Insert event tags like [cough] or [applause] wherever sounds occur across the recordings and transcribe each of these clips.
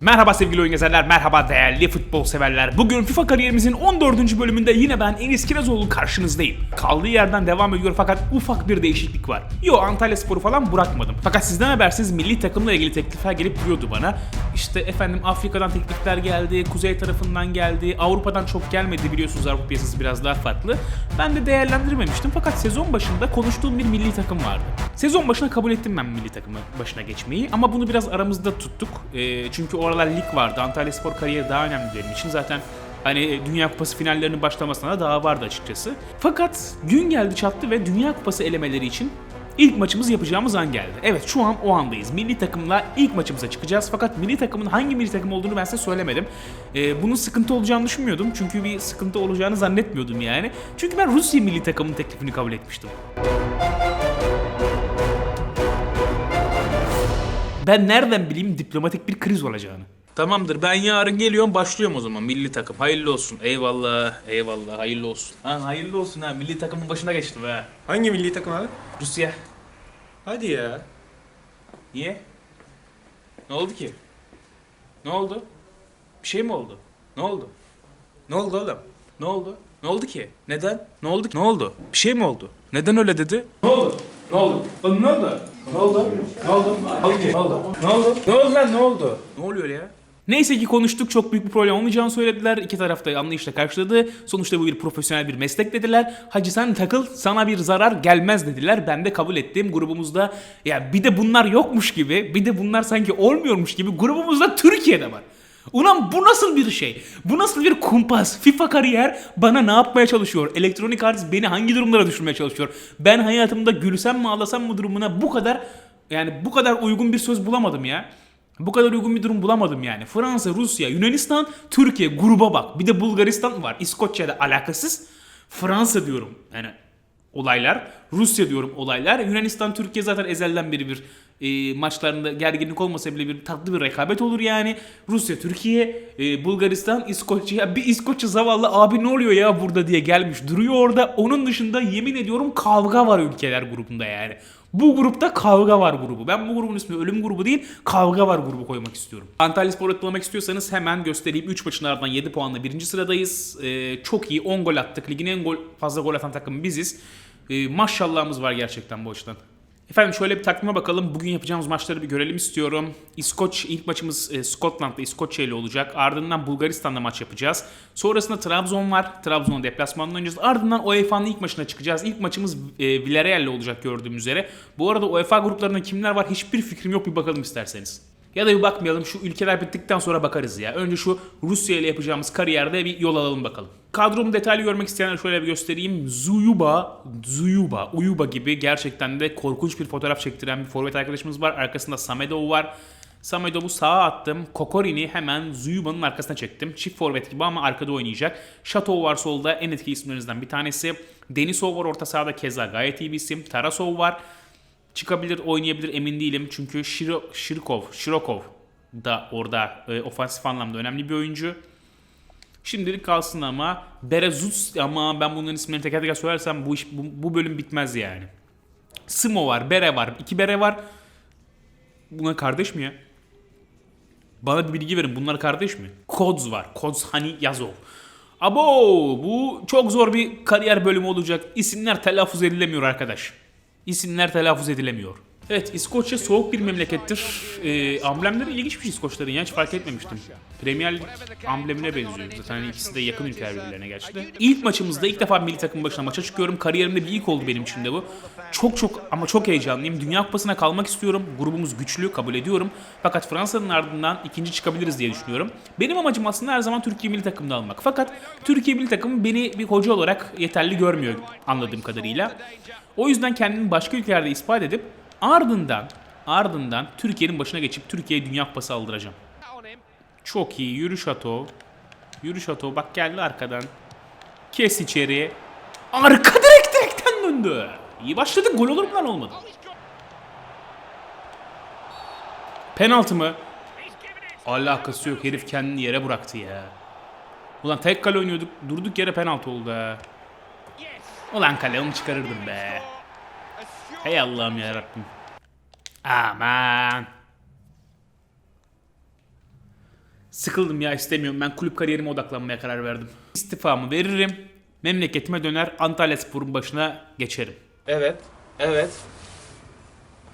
Merhaba sevgili oyun gezerler, merhaba değerli futbol severler. Bugün FIFA kariyerimizin 14. bölümünde yine ben Enis Kirazoğlu karşınızdayım. Kaldığı yerden devam ediyor fakat ufak bir değişiklik var. Yo Antalya Sporu falan bırakmadım. Fakat sizden habersiz milli takımla ilgili teklifler gelip duruyordu bana. İşte efendim Afrika'dan teklifler geldi, kuzey tarafından geldi, Avrupa'dan çok gelmedi biliyorsunuz Avrupa piyasası biraz daha farklı. Ben de değerlendirmemiştim fakat sezon başında konuştuğum bir milli takım vardı. Sezon başına kabul ettim ben milli takımı başına geçmeyi ama bunu biraz aramızda tuttuk. Ee, çünkü o aralar lig vardı. Antalya Spor kariyeri daha önemli benim için. Zaten hani Dünya Kupası finallerinin başlamasına da daha vardı açıkçası. Fakat gün geldi çattı ve Dünya Kupası elemeleri için ilk maçımız yapacağımız an geldi. Evet şu an o andayız. Milli takımla ilk maçımıza çıkacağız. Fakat milli takımın hangi milli takım olduğunu ben size söylemedim. Ee, bunun sıkıntı olacağını düşünmüyordum. Çünkü bir sıkıntı olacağını zannetmiyordum yani. Çünkü ben Rusya milli takımının teklifini kabul etmiştim. Ben nereden bileyim diplomatik bir kriz olacağını. Tamamdır ben yarın geliyorum başlıyorum o zaman milli takım. Hayırlı olsun. Eyvallah eyvallah hayırlı olsun. Ha hayırlı olsun ha milli takımın başına geçtim ha. Hangi milli takım abi? Rusya. Hadi ya. Niye? Ne oldu ki? Ne oldu? Bir şey mi oldu? Ne oldu? Ne oldu oğlum? Ne oldu? Ne oldu ki? Neden? Ne oldu ki? Ne oldu? Bir şey mi oldu? Neden öyle dedi? Ne oldu? Ne oldu? Oğlum ne oldu? Ne oldu? Ne oldu? Ne oldu? Ne oldu? Ne oldu? Ne oldu lan ne oldu? Ne oluyor ya? Neyse ki konuştuk çok büyük bir problem olmayacağını söylediler. İki taraf da anlayışla karşıladı. Sonuçta bu bir profesyonel bir meslek dediler. Hacı sen takıl sana bir zarar gelmez dediler. Ben de kabul ettim. Grubumuzda ya bir de bunlar yokmuş gibi bir de bunlar sanki olmuyormuş gibi grubumuzda Türkiye'de var. Ulan bu nasıl bir şey? Bu nasıl bir kumpas? FIFA kariyer bana ne yapmaya çalışıyor? Elektronik Arts beni hangi durumlara düşürmeye çalışıyor? Ben hayatımda gülsem mi ağlasam mı durumuna bu kadar yani bu kadar uygun bir söz bulamadım ya. Bu kadar uygun bir durum bulamadım yani. Fransa, Rusya, Yunanistan, Türkiye gruba bak. Bir de Bulgaristan var. İskoçya'da alakasız. Fransa diyorum. Yani olaylar. Rusya diyorum olaylar. Yunanistan, Türkiye zaten ezelden beri bir e, maçlarında gerginlik olmasa bile bir tatlı bir rekabet olur yani. Rusya, Türkiye, e, Bulgaristan, İskoçya. Bir İskoçya zavallı abi ne oluyor ya burada diye gelmiş duruyor orada. Onun dışında yemin ediyorum kavga var ülkeler grubunda yani. Bu grupta kavga var grubu. Ben bu grubun ismi ölüm grubu değil, kavga var grubu koymak istiyorum. Antalya Spor'u atlamak istiyorsanız hemen göstereyim. 3 maçın ardından 7 puanla birinci sıradayız. Ee, çok iyi 10 gol attık. Ligin en gol, fazla gol atan takımı biziz. Ee, maşallahımız var gerçekten bu açıdan. Efendim şöyle bir takvime bakalım. Bugün yapacağımız maçları bir görelim istiyorum. İskoç ilk maçımız e, Scotland'da İskoçya ile olacak. Ardından Bulgaristan'da maç yapacağız. Sonrasında Trabzon var. Trabzon'un deplasmanında oynayacağız. Ardından UEFA'nın ilk maçına çıkacağız. İlk maçımız e, Villarreal ile olacak gördüğümüz üzere. Bu arada UEFA gruplarında kimler var hiçbir fikrim yok bir bakalım isterseniz. Ya da bir bakmayalım şu ülkeler bittikten sonra bakarız ya. Önce şu Rusya ile yapacağımız kariyerde bir yol alalım bakalım. Kadromu detaylı görmek isteyenler şöyle bir göstereyim. Zuyuba, Zuyuba, Uyuba gibi gerçekten de korkunç bir fotoğraf çektiren bir forvet arkadaşımız var. Arkasında Samedov var. Samedov'u sağa attım. Kokorin'i hemen Zuyuba'nın arkasına çektim. Çift forvet gibi ama arkada oynayacak. Şatov var solda en etkili isimlerinizden bir tanesi. Denisov var orta sahada keza gayet iyi bir isim. Tarasov var. Çıkabilir, oynayabilir emin değilim. Çünkü Shiro, Shirkov, Shirokov da orada e, ofansif anlamda önemli bir oyuncu. Şimdilik kalsın ama Berezuts ama ben bunların isimlerini teker teker söylersem bu iş bu, bu bölüm bitmez yani. Simo var, Bere var, iki Bere var. Bunlar kardeş mi ya? Bana bir bilgi verin. Bunlar kardeş mi? Kods var. Kods hani Yazov. Abo bu çok zor bir kariyer bölümü olacak. İsimler telaffuz edilemiyor arkadaş. İsimler telaffuz edilemiyor. Evet İskoçya soğuk bir memlekettir. Ee, amblemleri ilginçmiş İskoçların ya hiç fark etmemiştim. Premier Lig amblemine benziyor. Zaten hani ikisi de yakın ülkeler birbirlerine gerçekten. İlk maçımızda ilk defa milli takım başına maça çıkıyorum. Kariyerimde bir ilk oldu benim için de bu. Çok çok ama çok heyecanlıyım. Dünya Kupası'na kalmak istiyorum. Grubumuz güçlü kabul ediyorum. Fakat Fransa'nın ardından ikinci çıkabiliriz diye düşünüyorum. Benim amacım aslında her zaman Türkiye milli takımda almak. Fakat Türkiye milli takımı beni bir hoca olarak yeterli görmüyor anladığım kadarıyla. O yüzden kendimi başka ülkelerde ispat edip ardından ardından Türkiye'nin başına geçip Türkiye'ye Dünya Kupası aldıracağım. Çok iyi. Yürü Şato. Yürü Şato. Bak geldi arkadan. Kes içeri. Arka direkt direkten döndü. İyi başladık. Gol olur mu lan olmadı. Penaltı mı? Alakası yok. Herif kendini yere bıraktı ya. Ulan tek kale oynuyorduk. Durduk yere penaltı oldu. Ulan kale onu çıkarırdım be. Hey Allah'ım yarabbim. Aman. Sıkıldım ya istemiyorum. Ben kulüp kariyerime odaklanmaya karar verdim. İstifamı veririm. Memleketime döner Antalya Spor'un başına geçerim. Evet. Evet.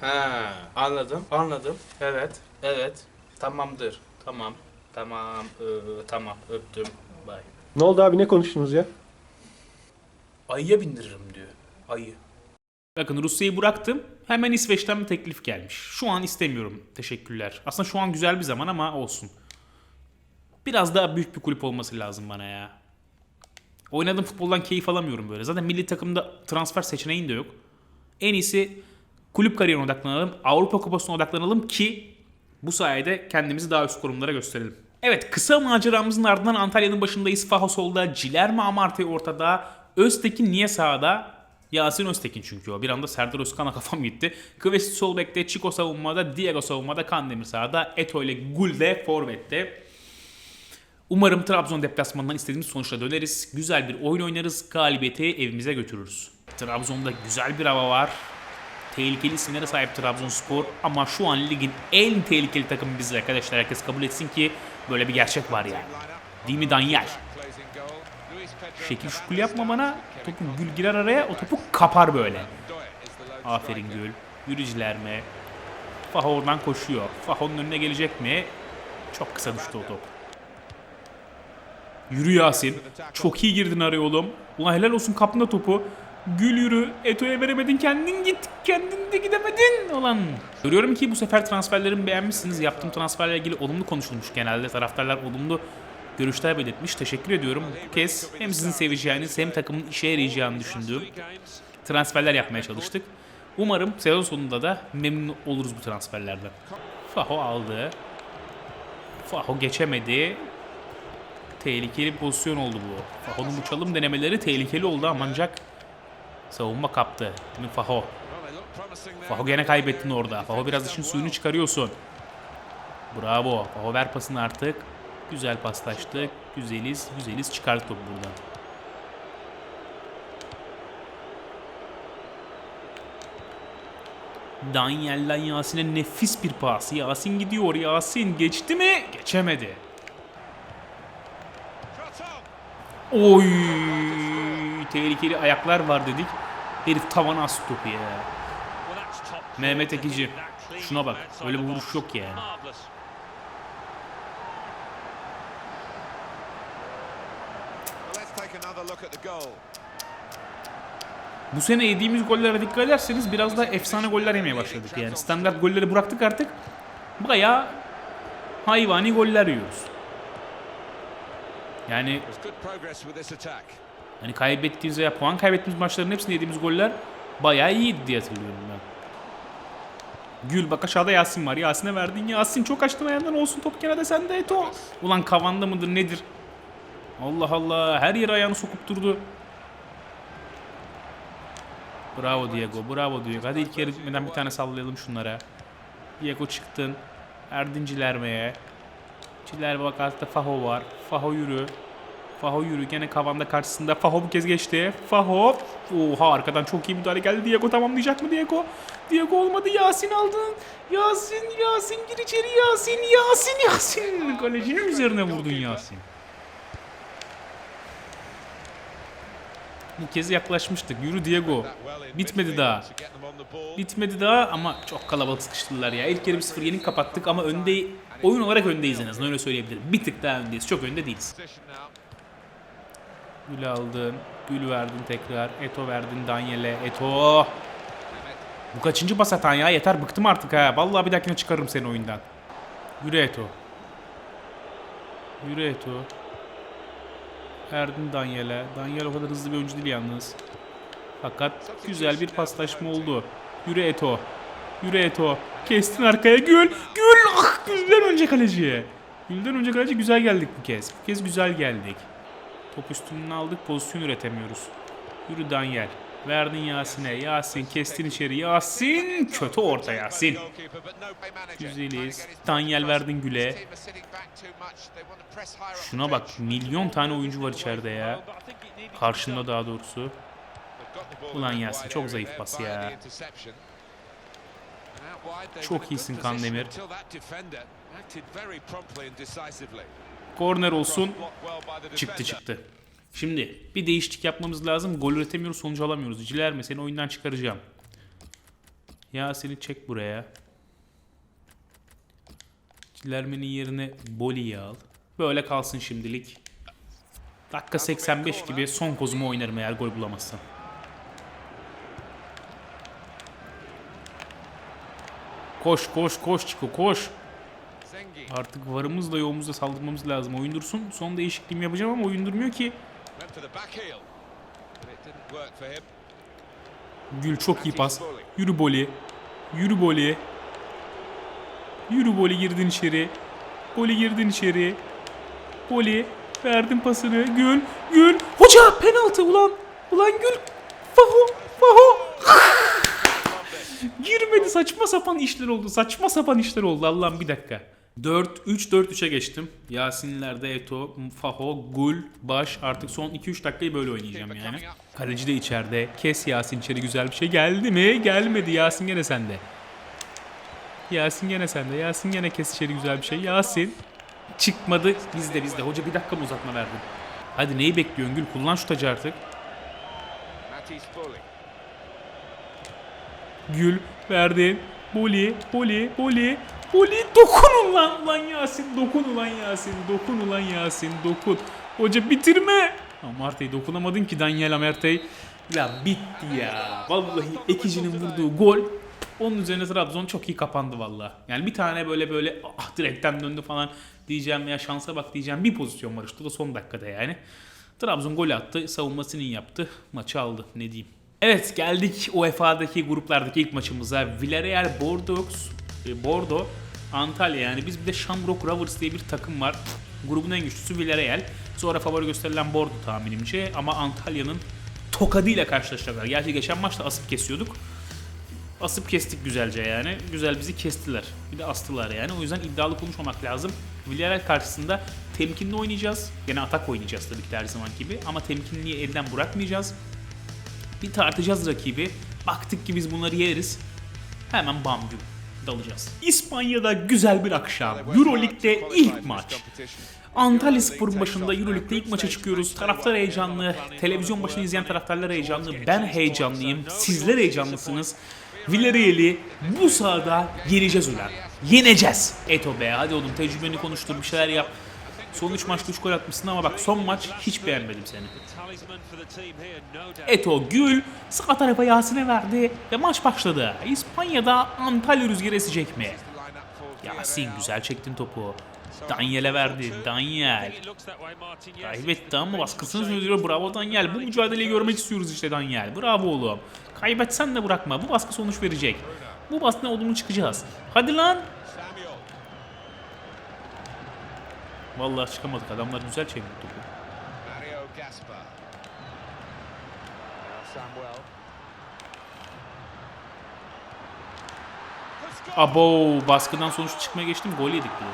Ha, anladım. Anladım. Evet. Evet. Tamamdır. Tamam. Tamam. Ee, tamam. Öptüm. Bay. Ne oldu abi ne konuştunuz ya? Ayıya bindiririm diyor. Ayı. Bakın Rusya'yı bıraktım. Hemen İsveç'ten bir teklif gelmiş. Şu an istemiyorum. Teşekkürler. Aslında şu an güzel bir zaman ama olsun. Biraz daha büyük bir kulüp olması lazım bana ya. Oynadığım futboldan keyif alamıyorum böyle. Zaten milli takımda transfer seçeneğin de yok. En iyisi kulüp kariyerine odaklanalım. Avrupa Kupası'na odaklanalım ki bu sayede kendimizi daha üst konumlara gösterelim. Evet kısa maceramızın ardından Antalya'nın başındayız. Faho solda, Cilerme Amartey ortada. Öztekin niye sağda? Yasin Öztekin çünkü o. Bir anda Serdar Özkan'a [laughs] kafam gitti. Kıvesi sol bekte, Chico savunmada, Diego savunmada, Kandemir sağda, Eto ile Gulde forvette. Umarım Trabzon deplasmanından istediğimiz sonuçla döneriz. Güzel bir oyun oynarız. Galibiyeti evimize götürürüz. Trabzon'da güzel bir hava var. Tehlikeli isimlere sahip Trabzonspor ama şu an ligin en tehlikeli takımı biziz arkadaşlar. Herkes kabul etsin ki böyle bir gerçek var yani. Değil mi Daniel? Şekil şukul yapma bana. Topu Gül girer araya o topu kapar böyle. Aferin Gül. Yürücüler mi? Faho oradan koşuyor. Faho'nun önüne gelecek mi? Çok kısa düştü o top. Yürü Yasin. Çok iyi girdin araya oğlum. Ulan helal olsun kaptın da topu. Gül yürü. Eto'ya veremedin kendin git. Kendin de gidemedin. Ulan. Görüyorum ki bu sefer transferlerimi beğenmişsiniz. Yaptığım transferlerle ilgili olumlu konuşulmuş genelde. Taraftarlar olumlu görüşler belirtmiş. Teşekkür ediyorum. Bu kez hem sizin seveceğiniz hem takımın işe yarayacağını düşündüğüm transferler yapmaya çalıştık. Umarım sezon sonunda da memnun oluruz bu transferlerden. Faho aldı. Faho geçemedi. Tehlikeli bir pozisyon oldu bu. Faho'nun bu çalım denemeleri tehlikeli oldu ama ancak savunma kaptı. Faho. Faho gene kaybettin orada. Faho biraz işin suyunu çıkarıyorsun. Bravo. Faho ver pasını artık. Güzel paslaştık. Güzeliz. Güzeliz. Çıkart topu buradan. Daniel'den Yasin'e nefis bir pas. Yasin gidiyor. Yasin geçti mi? Geçemedi. Oy! Tehlikeli ayaklar var dedik. Herif tavana astı topu ya. Mehmet Ekici. Şuna bak. Öyle bir vuruş yok yani. Bu sene yediğimiz gollere dikkat ederseniz biraz da efsane goller yemeye başladık yani. Standart golleri bıraktık artık. Bayağı hayvani goller yiyoruz. Yani hani kaybettiğimiz veya puan kaybettiğimiz maçların hepsinde yediğimiz goller bayağı iyiydi diye hatırlıyorum ben. Gül bak aşağıda Yasin var. Yasin'e verdin. Yasin çok açtın ayağından olsun top kenarda sende Eto. Ulan kavanda mıdır nedir? Allah Allah her yere ayağını sokup durdu. Bravo Diego, bravo Diego. Hadi ilk yarı bitmeden bir tane sallayalım şunlara. Diego çıktın. Erdin Cilerme'ye. Cilerme bak altta Faho var. Faho yürü. Faho yürü. Gene kavanda karşısında. Faho bu kez geçti. Faho. Oha arkadan çok iyi müdahale geldi. Diego tamamlayacak mı Diego? Diego olmadı. Yasin aldın. Yasin, Yasin gir içeri Yasin. Yasin, Yasin. Kalecinin üzerine vurdun Yasin. Bu kez yaklaşmıştık. Yürü Diego. Bitmedi daha. Bitmedi daha ama çok kalabalık sıkıştılar ya. İlk yarı 1-0 yenik kapattık ama önde oyun olarak öndeyiz en azından öyle söyleyebilirim. Bir tık daha öndeyiz. Çok önde değiliz. Gül aldın. Gül verdin tekrar. Eto verdin Daniel'e. Eto. Bu kaçıncı pas atan ya? Yeter bıktım artık ha. Vallahi bir dahakine çıkarırım seni oyundan. Yürü Eto. Yürü Eto. Verdin Daniel'e. Daniel o kadar hızlı bir oyuncu değil yalnız. Fakat güzel bir paslaşma oldu. Yürü Eto. Yürü Eto. Kestin arkaya Gül. Gül. Ah Gül'den önce kaleciye. Gül'den önce kaleci güzel geldik bu kez. Bu kez güzel geldik. Top üstünden aldık pozisyon üretemiyoruz. Yürü Daniel. Verdin Yasin'e. Yasin kestin içeri. Yasin. Kötü orta Yasin. Güzeliz. Daniel verdin Gül'e. Şuna bak milyon tane oyuncu var içeride ya. Karşında daha doğrusu. Ulan Yasin, çok zayıf pas ya. Çok iyisin Kandemir. Korner olsun. Çıktı çıktı. Şimdi bir değişiklik yapmamız lazım. Gol üretemiyoruz, sonucu alamıyoruz. Cilerme seni oyundan çıkaracağım. Ya seni çek buraya. Cilerme'nin yerine Boli'yi al. Böyle kalsın şimdilik. Dakika 85 gibi son kozumu oynarım eğer gol bulamazsam. Koş koş koş Çiko koş. Artık varımızla yoğumuzla saldırmamız lazım. Oyun dursun. Son değişikliğimi yapacağım ama oyun durmuyor ki. Went for the back heel. But it didn't work for him. Gül çok iyi pas. Yürü Boli. Yürü Boli. Yürü Boli girdin içeri. Boli girdin içeri. Boli verdim pasını. Gül. Gül. Hoca penaltı ulan. Ulan Gül. Faho. Faho. [laughs] Girmedi saçma sapan işler oldu. Saçma sapan işler oldu. Allah'ım bir dakika. 4-3-4-3'e geçtim. Yasinler'de Eto, Faho, Gul, Baş. Artık son 2-3 dakikayı böyle oynayacağım yani. Kaleci de içeride. Kes Yasin içeri güzel bir şey. Geldi mi? Gelmedi. Yasin gene sende. Yasin gene sende. Yasin gene kes içeri güzel bir şey. Yasin. Çıkmadı. Bizde bizde. Hoca bir dakika mı uzatma verdin? Hadi neyi bekliyorsun Gül? Kullan şu tacı artık. Gül verdin. Boli, Boli, Boli. Boli dokun ulan ulan Yasin. Dokun ulan Yasin. Dokun ulan Yasin. Dokun. Hoca bitirme. Amartey dokunamadın ki Daniel Amartey. Ya bitti ya. Vallahi Ekici'nin vurduğu gol. Onun üzerine Trabzon çok iyi kapandı valla. Yani bir tane böyle böyle ah direkten döndü falan diyeceğim ya şansa bak diyeceğim bir pozisyon var işte o da son dakikada yani. Trabzon gol attı, savunmasını yaptı, maçı aldı ne diyeyim. Evet geldik UEFA'daki gruplardaki ilk maçımıza. Villarreal Bordeaux, e, Bordeaux, Antalya yani biz bir de Shamrock Rovers diye bir takım var. Grubun en güçlüsü Villarreal. Sonra favori gösterilen Bordeaux tahminimce ama Antalya'nın tokadıyla karşılaşacaklar. Gerçi geçen maçta asıp kesiyorduk. Asıp kestik güzelce yani. Güzel bizi kestiler. Bir de astılar yani. O yüzden iddialı konuşmamak lazım. Villarreal karşısında temkinli oynayacağız. Gene atak oynayacağız tabii ki her zaman gibi. Ama temkinliği elden bırakmayacağız. Bir tartacağız rakibi. Baktık ki biz bunları yeriz. Hemen bam güm dalacağız. İspanya'da güzel bir akşam. Euroleague'de ilk maç. Antalya Spor'un başında Euroleague'de ilk maça çıkıyoruz. Taraftar heyecanlı, televizyon başında izleyen taraftarlar heyecanlı, ben heyecanlıyım, sizler heyecanlısınız. Villarreal'i bu sahada yeneceğiz ulan. Yeneceğiz. Eto be hadi oğlum tecrübeni konuştur bir şeyler yap. Son 3 maçta 3 gol atmışsın ama bak son maç hiç beğenmedim seni. Eto Gül sağ tarafa Yasin'e verdi ve maç başladı. İspanya'da Antalya rüzgarı esecek mi? Yasin güzel çektin topu. Daniel'e verdi. Daniel. Kaybetti ama baskısını sürdürüyor. Bravo Daniel. Bu mücadeleyi görmek istiyoruz işte Daniel. Bravo oğlum. Kaybetsen de bırakma. Bu baskı sonuç verecek. Bu baskı ne olduğunu çıkacağız. Hadi lan. Samuel. Vallahi çıkamadık. Adamlar güzel çevirdi topu. Mario Gaspar. Samuel. Abo baskıdan sonuç çıkmaya geçtim. Gol yedik bile.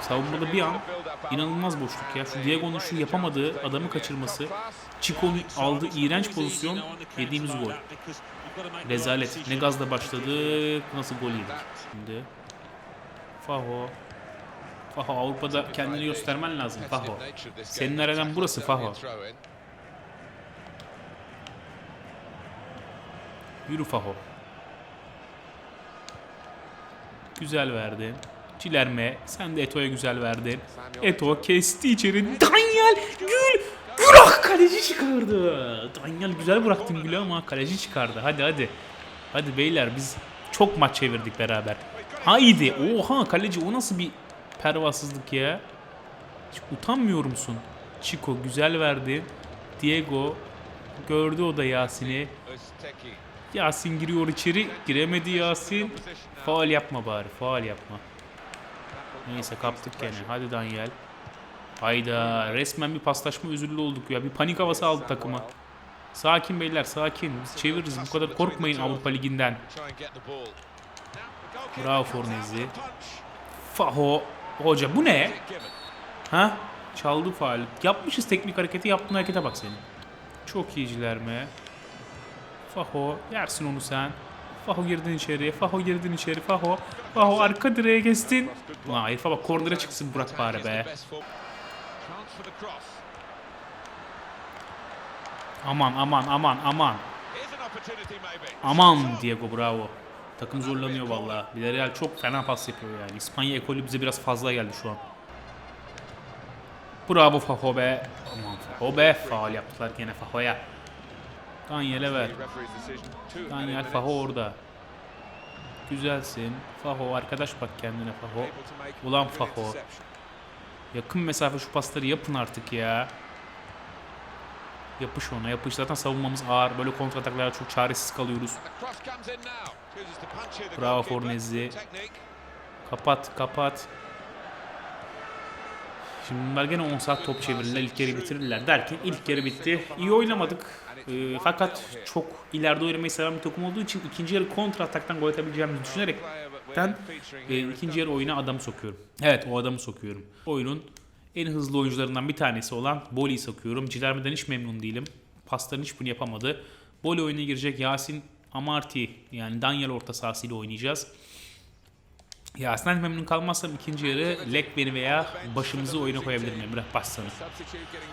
Savunmada bir an inanılmaz boşluk ya. Şu Diego'nun şu yapamadığı adamı kaçırması. Chico'nun aldığı iğrenç pozisyon yediğimiz gol. Rezalet. Ne gazla başladık. Nasıl gol yedik. Şimdi. Faho. Faho Avrupa'da kendini göstermen lazım Faho. Senin aradan burası Faho. Yürü Faho. Güzel verdin. Cilerme. Sen de Eto'ya güzel verdin. Eto kesti içeri. Daniel Gül. Ah kaleci çıkardı. Daniel güzel bıraktın Gül'ü ama kaleci çıkardı. Hadi hadi. Hadi beyler biz çok maç çevirdik beraber. Haydi. Oha kaleci o nasıl bir pervasızlık ya. Hiç utanmıyor musun? Chico güzel verdi. Diego gördü o da Yasin'i. Yasin giriyor içeri. Giremedi Yasin. Faal yapma bari. Faal yapma. Neyse kaptık gene. Hadi Daniel. Hayda. Resmen bir paslaşma özürlü olduk ya. Bir panik havası aldı takıma. Sakin beyler sakin. Biz çeviririz. Bu kadar korkmayın Avrupa Ligi'nden. Bravo Fornezi. Faho. Hoca bu ne? Ha? Çaldı faal. Yapmışız teknik hareketi. Yaptığın harekete bak senin. Çok iyiciler mi? Faho. Yersin onu sen. Faho girdin içeri. Faho girdin içeri. Faho. Faho arka direğe kestin. Ulan herife bak kornere çıksın Burak bari be. Aman aman aman aman. Aman Diego bravo. Takım zorlanıyor vallahi. Villarreal çok fena pas yapıyor yani. İspanya ekolü bize biraz fazla geldi şu an. Bravo Faho be. Aman Faho be. Faal yaptılar gene Faho'ya. Daniel'e ver. Daniel. Faho orada. Güzelsin. Faho arkadaş bak kendine Faho. Ulan Faho. Yakın mesafe şu pasları yapın artık ya. Yapış ona yapış. Zaten savunmamız ağır. Böyle kontrataklara çok çaresiz kalıyoruz. Bravo. Fornezzi. Kapat kapat. Şimdi bunlar gene 10 saat top çevirirler, ilk yarı bitirirler derken ilk yarı bitti. İyi oynamadık. Ee, fakat çok ileride oynamayı seven bir takım olduğu için ikinci yarı kontra ataktan gol atabileceğimizi düşünerek ben e, ikinci yarı oyuna adamı sokuyorum. Evet o adamı sokuyorum. Oyunun en hızlı oyuncularından bir tanesi olan Boli'yi sokuyorum. Cilerme'den hiç memnun değilim. Pasların hiçbirini yapamadı. Boli oyuna girecek Yasin Amarty yani Daniel orta sahasıyla oynayacağız. Yasin'den memnun kalmazsam ikinci yarı Lekbeni veya başımızı oyuna koyabilirim Emre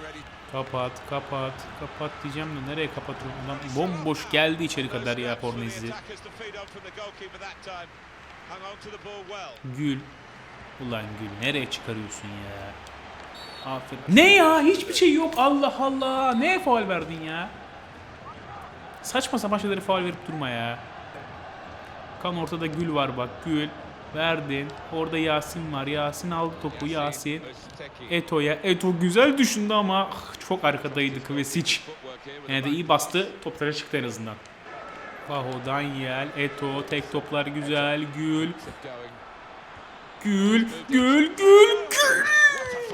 ready. Kapat, kapat, kapat diyeceğim de nereye kapatıyorum lan? Bomboş geldi içeri kadar ya well. Gül. Ulan Gül nereye çıkarıyorsun ya? Aferin. Ne ya? Hiçbir şey yok. Allah Allah. Neye faul verdin ya? Saçma sapan şeyleri faul verip durma ya. Kan ortada Gül var bak. Gül. Verdin. Orada Yasin var. Yasin aldı topu. Yasin. Eto'ya. Eto güzel düşündü ama ah, çok arkadaydı Kvesic. Yine de iyi bastı. Toplara çıktı en azından. Faho, Daniel, Eto, tek toplar güzel. Gül, Gül, Gül, Gül.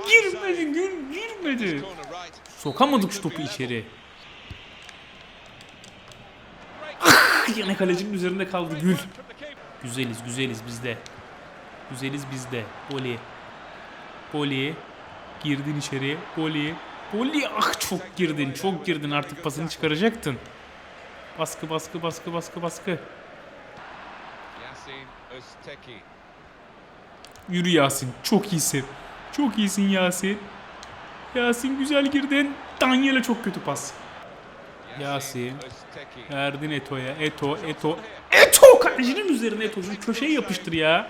Girmedi, Gül girmedi. Corner right. Sokamadık şu topu içeri. Ah, Yine kalecinin üzerinde kaldı Gül. Güzeliz, güzeliz bizde. Güzeliz bizde. Boli. Boli. Girdin içeri. Boli. Boli. Ah çok girdin, çok girdin. Artık pasını çıkaracaktın. Baskı, baskı, baskı, baskı, baskı. Yürü Yasin. Çok iyisin. Çok iyisin Yasin. Yasin güzel girdin. Daniel'e çok kötü pas. Yasin. Verdin Eto'ya. Eto, Eto. Eto! Kalecinin üzerine Eto. Şunu köşeye yapıştır ya.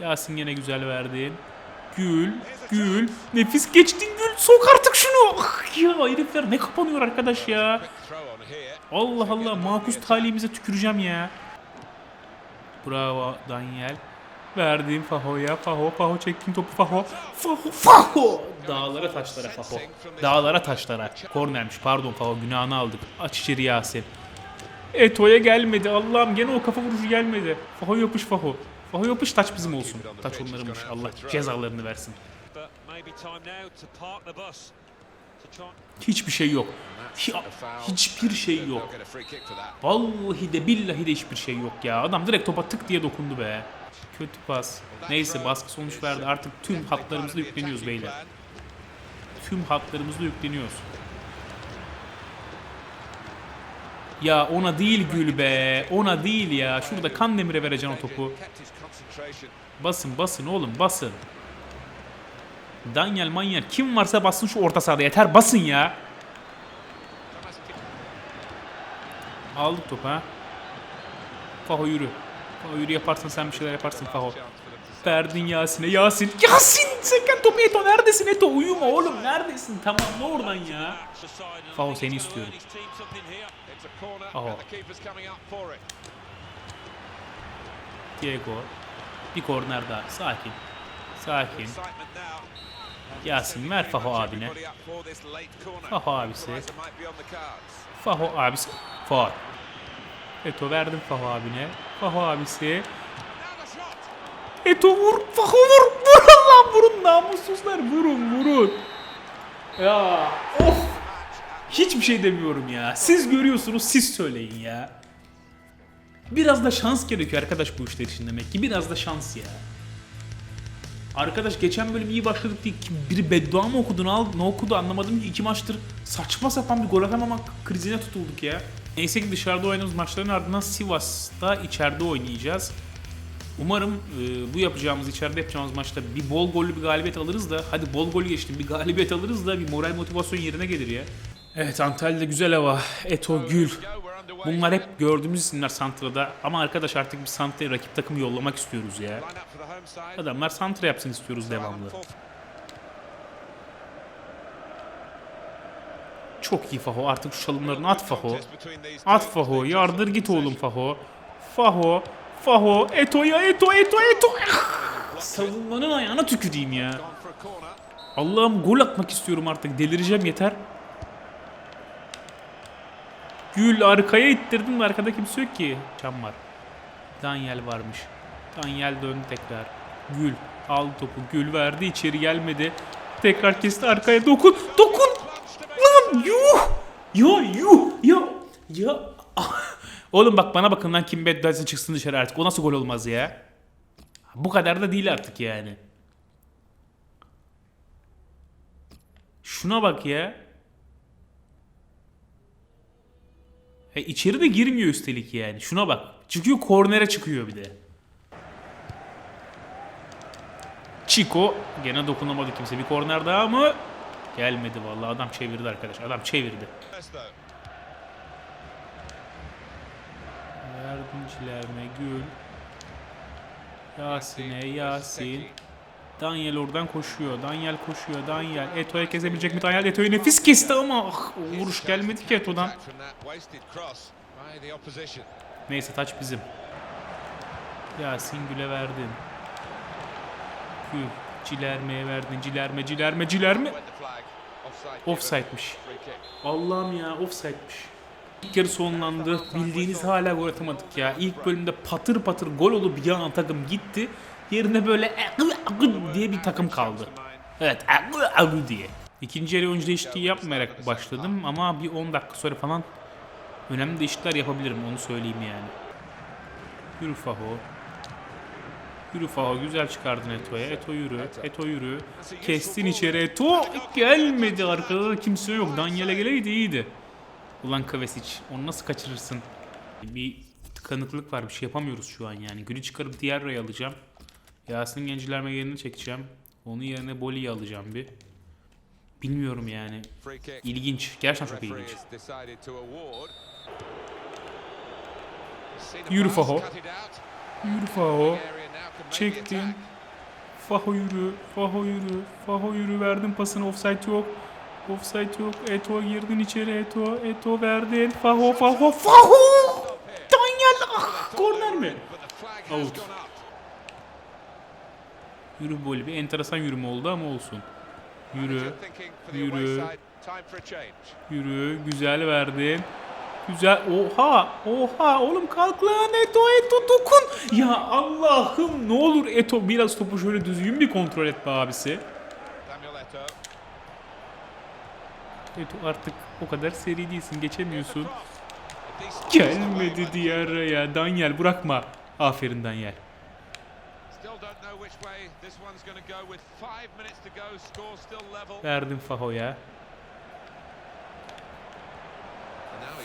Yasin yine güzel verdin. Gül, Gül. Nefis geçtin Gül. Sok artık şunu. Ah ya herifler ne kapanıyor arkadaş ya. Allah Allah makus talihimize tüküreceğim ya. Bravo Daniel. Verdiğim Faho'ya. Faho, Faho çektin topu Faho. Faho, Faho. Dağlara taşlara Faho. Dağlara taşlara. Kornermiş pardon Faho günahını aldık. Aç içeri Yasin. Eto'ya gelmedi Allah'ım gene o kafa vuruşu gelmedi. Faho yapış Faho. Faho yapış taç bizim olsun. Taç onlarınmış Allah cezalarını versin. Hiçbir şey yok. Hi- A foul. hiçbir şey yok. Vallahi de billahi de hiçbir şey yok ya. Adam direkt topa tık diye dokundu be. Kötü pas. Neyse baskı sonuç verdi. Artık tüm hatlarımızda yükleniyoruz beyler. Tüm hatlarımızda yükleniyoruz. Ya ona değil Gül be. Ona değil ya. Şurada kan demire vereceksin o topu. Basın basın oğlum basın. Daniel Manyer kim varsa bassın şu orta sahada yeter basın ya. Aldık topu ha. Faho yürü. Faho yürü yaparsın sen bir şeyler yaparsın Faho. Verdin Yasin'e. Yasin. Yasin! Seken topu Eto neredesin Eto? Uyuma oğlum neredesin? Tamam ne oradan ya? think seni istiyorum. it. Diego. Bir korner daha. Sakin. Sakin. Yasin ver Faho abine. Faho abisi. Faho abisi. Faul. Eto verdim Faho abine. Faho abisi. Eto vur. Faho vur. Vurun lan vurun namussuzlar. Vurun vurun. Ya of. Hiçbir şey demiyorum ya. Siz görüyorsunuz siz söyleyin ya. Biraz da şans gerekiyor arkadaş bu işler için demek ki. Biraz da şans ya. Arkadaş geçen bölüm iyi başladık diye biri beddua mı okudu ne, ne okudu anlamadım ki iki maçtır saçma sapan bir gol atamamak krizine tutulduk ya. Neyse ki dışarıda oynadığımız maçların ardından Sivas'ta içeride oynayacağız. Umarım e, bu yapacağımız, içeride yapacağımız maçta bir bol gollü bir galibiyet alırız da, hadi bol gollü geçtim bir galibiyet alırız da bir moral motivasyon yerine gelir ya. Evet Antalya'da güzel hava, Eto, Gül. Bunlar hep gördüğümüz isimler Santra'da ama arkadaş artık bir Santra'ya rakip takımı yollamak istiyoruz ya. Adamlar Santra yapsın istiyoruz devamlı. Çok iyi Faho artık şu çalımlarını at Faho. At Faho yardır git oğlum Faho. Faho. Faho. Eto ya Eto Eto Eto. Savunmanın ayağına tüküreyim ya. Allah'ım gol atmak istiyorum artık. Delireceğim yeter. Gül arkaya ittirdim de arkada kimse yok ki. Çam var. Daniel varmış. Daniel döndü tekrar. Gül aldı topu. Gül verdi içeri gelmedi. Tekrar kesti arkaya dokun. Dokun. Yuh. Ya yuh. Ya. Ya. [laughs] Oğlum bak bana bakın lan kim beddaysa çıksın dışarı artık. O nasıl gol olmaz ya? Bu kadar da değil artık yani. Şuna bak ya. E içeri de girmiyor üstelik yani. Şuna bak. Çıkıyor kornere çıkıyor bir de. Chico gene dokunamadı kimse. Bir korner daha mı? Gelmedi vallahi adam çevirdi arkadaş. Adam çevirdi. Yardımcılarına Gül. Yasin'e Yasin. Daniel oradan koşuyor. Daniel koşuyor. Daniel. Eto'ya kesebilecek mi? Daniel Eto'yu nefis kesti ama ah, vuruş gelmedi ki Eto'dan. Neyse taç bizim. Yasin Gül'e verdin. Gül. Cilerme'ye verdin. Cilerme, cilerme, cilerme. Offside'miş. Allah'ım ya offside'miş. İlk yarı sonlandı. Bildiğiniz hala gol atamadık ya. İlk bölümde patır patır gol olup bir an takım gitti. Yerine böyle diye bir takım kaldı. Evet diye. İkinci yarı oyuncu değişikliği yapmayarak başladım ama bir 10 dakika sonra falan önemli değişiklikler yapabilirim onu söyleyeyim yani. Yürü Faho. Yürü Faho güzel çıkardın Eto'ya. Eto yürü. Eto yürü. Kestin içeri Eto. Gelmedi arkada kimse yok. Daniel'e geleydi iyiydi. Ulan Kavesic onu nasıl kaçırırsın? Bir tıkanıklık var bir şey yapamıyoruz şu an yani. Gülü çıkarıp diğer rayı alacağım. Yasin'in gencilerme yerini çekeceğim. Onun yerine Boli'yi alacağım bir. Bilmiyorum yani. İlginç. Gerçekten çok ilginç. Yürü Faho. Yürü Faho. Çektin. Faho yürü. Faho yürü. Faho yürü. Verdim pasını. Offside yok. Offside yok. Eto girdin içeri. Eto. Eto verdin. Faho. Faho. Faho. Daniel. Ah, korner mi? Out. Yürü böyle bir enteresan yürüme oldu ama olsun. Yürü. Yürü. Yürü. Güzel verdin. Güzel. Oha. Oha. Oğlum kalk lan. Eto. Eto dokun. Ya Allah'ım ne olur Eto biraz topu şöyle düzgün bir kontrol et be abisi. Eto artık o kadar seri değilsin. Geçemiyorsun. Gelmedi diğer ya. Daniel bırakma. Aferin Daniel. Still don't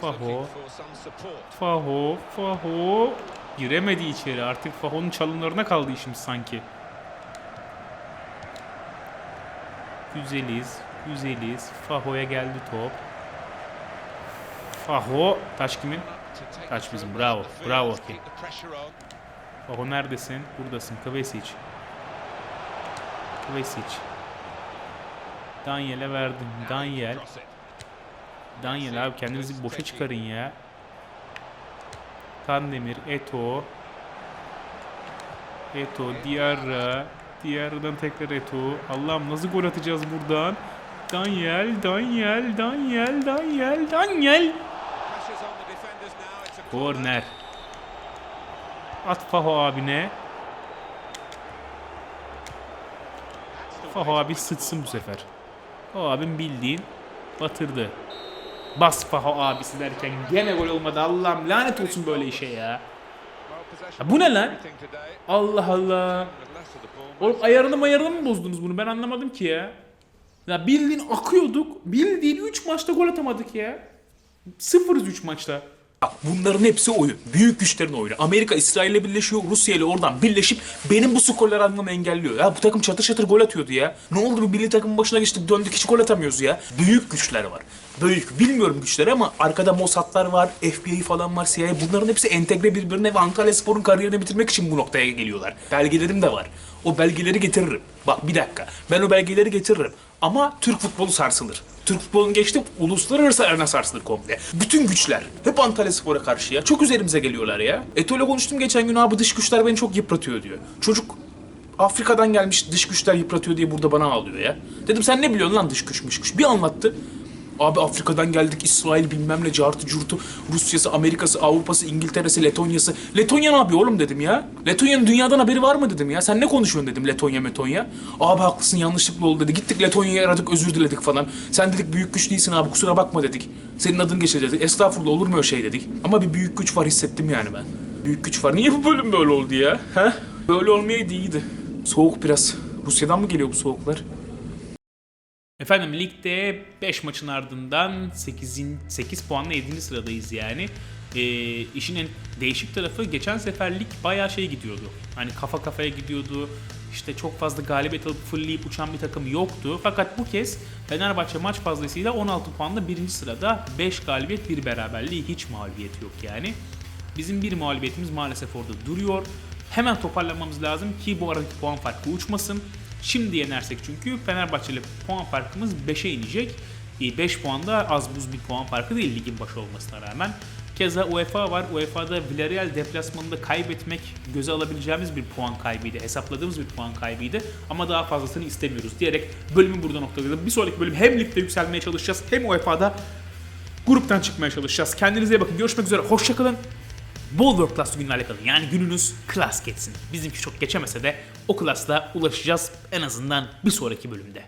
Faho. Faho, Faho. Giremedi içeri. Artık Faho'nun çalımlarına kaldı işimiz sanki. Güzeliz. Güzeliz. Faho'ya geldi top. Faho. Taş kimin? Taç bizim, bravo, bravo on. Faho neredesin? Buradasın. Kvesic. Kvesic. Daniel'e verdim. Daniel. Daniel abi kendinizi boşa çıkarın ya. Kandemir, Eto. Eto, Diarra. Diarra'dan tekrar Eto. Allah'ım nasıl gol atacağız buradan? Daniel, Daniel, Daniel, Daniel, Daniel. Korner. At Faho abine. Faho abi sıçsın bu sefer. O abim bildiğin batırdı. Bas Faho abisi derken gene gol olmadı. Allah'ım lanet olsun böyle işe ya. Ya bu ne lan? Allah Allah. Oğlum ayarını mayarını mı bozdunuz bunu? Ben anlamadım ki ya. Ya bildiğin akıyorduk. Bildiğin 3 maçta gol atamadık ya. Sıfırız 3 maçta. Bunların hepsi oyun. Büyük güçlerin oyunu. Amerika İsrail'le birleşiyor. Rusya ile oradan birleşip benim bu skorları almamı engelliyor. Ya bu takım çatır çatır gol atıyordu ya. Ne oldu bu milli takımın başına geçtik döndük hiç gol atamıyoruz ya. Büyük güçler var. Büyük. Bilmiyorum güçleri ama arkada Mossad'lar var, FBI falan var, CIA. Bunların hepsi entegre birbirine ve Antalya Spor'un kariyerini bitirmek için bu noktaya geliyorlar. Belgelerim de var. O belgeleri getiririm. Bak bir dakika. Ben o belgeleri getiririm. Ama Türk futbolu sarsılır. Türk futbolunu geçtim uluslararası arena sarsılır komple. Bütün güçler. Hep Antalya Spor'a karşı ya. Çok üzerimize geliyorlar ya. Eto'yla konuştum geçen gün abi dış güçler beni çok yıpratıyor diyor. Çocuk Afrika'dan gelmiş dış güçler yıpratıyor diye burada bana ağlıyor ya. Dedim sen ne biliyorsun lan dış güçmüş güç. Bir anlattı. Abi Afrika'dan geldik İsrail bilmem ne cartı curtu Rusya'sı, Amerika'sı, Avrupa'sı, İngiltere'si, Letonya'sı. Letonya ne yapıyor oğlum dedim ya. Letonya'nın dünyadan haberi var mı dedim ya. Sen ne konuşuyorsun dedim Letonya Metonya. Abi haklısın yanlışlıkla oldu dedi. Gittik Letonya'yı aradık özür diledik falan. Sen dedik büyük güç değilsin abi kusura bakma dedik. Senin adın geçer dedi. Estağfurullah olur mu öyle şey dedik. Ama bir büyük güç var hissettim yani ben. Büyük güç var. Niye bu bölüm böyle oldu ya? He? Böyle olmayaydı iyiydi. Soğuk biraz. Rusya'dan mı geliyor bu soğuklar? Efendim ligde 5 maçın ardından 8'in 8 puanla 7. sıradayız yani. Ee, işin en değişik tarafı geçen sefer lig bayağı şey gidiyordu. Hani kafa kafaya gidiyordu. İşte çok fazla galibiyet alıp fırlayıp uçan bir takım yoktu. Fakat bu kez Fenerbahçe maç fazlasıyla 16 puanla 1. sırada 5 galibiyet 1 beraberliği hiç mağlubiyet yok yani. Bizim bir mağlubiyetimiz maalesef orada duruyor. Hemen toparlamamız lazım ki bu aradaki puan farkı uçmasın. Şimdi yenersek çünkü Fenerbahçe ile puan farkımız 5'e inecek. 5 puan da az buz bir puan farkı değil ligin başı olmasına rağmen. Keza UEFA var. UEFA'da Villarreal deplasmanında kaybetmek göze alabileceğimiz bir puan kaybıydı. Hesapladığımız bir puan kaybıydı. Ama daha fazlasını istemiyoruz diyerek bölümü burada noktalayalım. Bir sonraki bölüm hem ligde yükselmeye çalışacağız hem UEFA'da gruptan çıkmaya çalışacağız. Kendinize iyi bakın. Görüşmek üzere. Hoşçakalın. Bol work class günlerle kalın. Yani gününüz klas geçsin. Bizimki çok geçemese de o klasla ulaşacağız en azından bir sonraki bölümde.